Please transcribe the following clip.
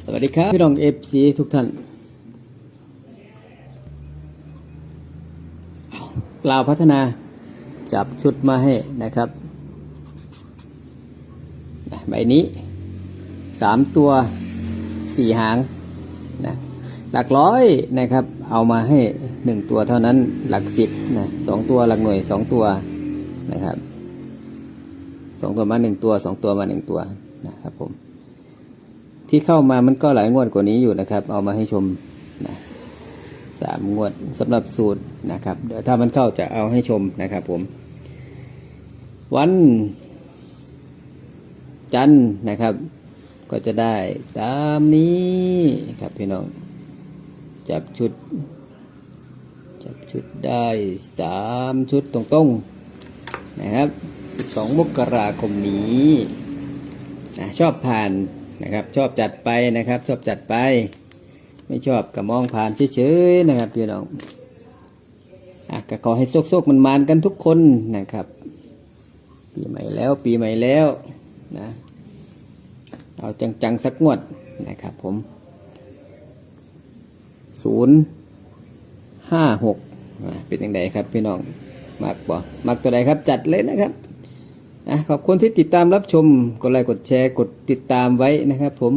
สวัสดีครับ พี่น้องเอฟซีทุกท่านเอากล่าวพัฒนาจับชุดมาให้นะครับ ใบนี้สามตัวสี่หางนะหลักร้อยนะครับ เอามาให้หนึ่งตัวเท่านั้นหลักสิบนะสองตัวหลักหน่วยสองตัวนะครับสองตัวมาหนึ่งตัวสองตัวมาหนึ่งตัวนะครับผม ที่เข้ามามันก็หลายงวดกว่านี้อยู่นะครับ เอามาให้ชมนะสามงวดสำหรับสูตรนะครับเดี๋ยวถ้ามันเข้าจะเอาให้ชมนะครับผม วัน จันทร์นะครับ ก็จะได้ตามนี้ครับพี่น้อง จับชุด จับชุดได้สามชุดตรงๆนะครับ 12 มกราคมนี้นะชอบผ่าน นะครับชอบจัดไปนะครับ ชอบจัดไป ไม่ชอบก็มองผ่านเฉยๆนะครับพี่น้องอะก็ขอให้โซกๆมันมานกันทุกคนนะครับปีใหม่แล้วปีใหม่แล้วนะเอาจังๆสักงวดนะครับผมศูนย์ห้าหกเป็นยังไงครับพี่น้องมักบ่มักตัวใดครับจัดเลยนะครับ ขอบคุณที่ติดตามรับชม กดไลค์กดแชร์กดติดตามไว้นะครับผม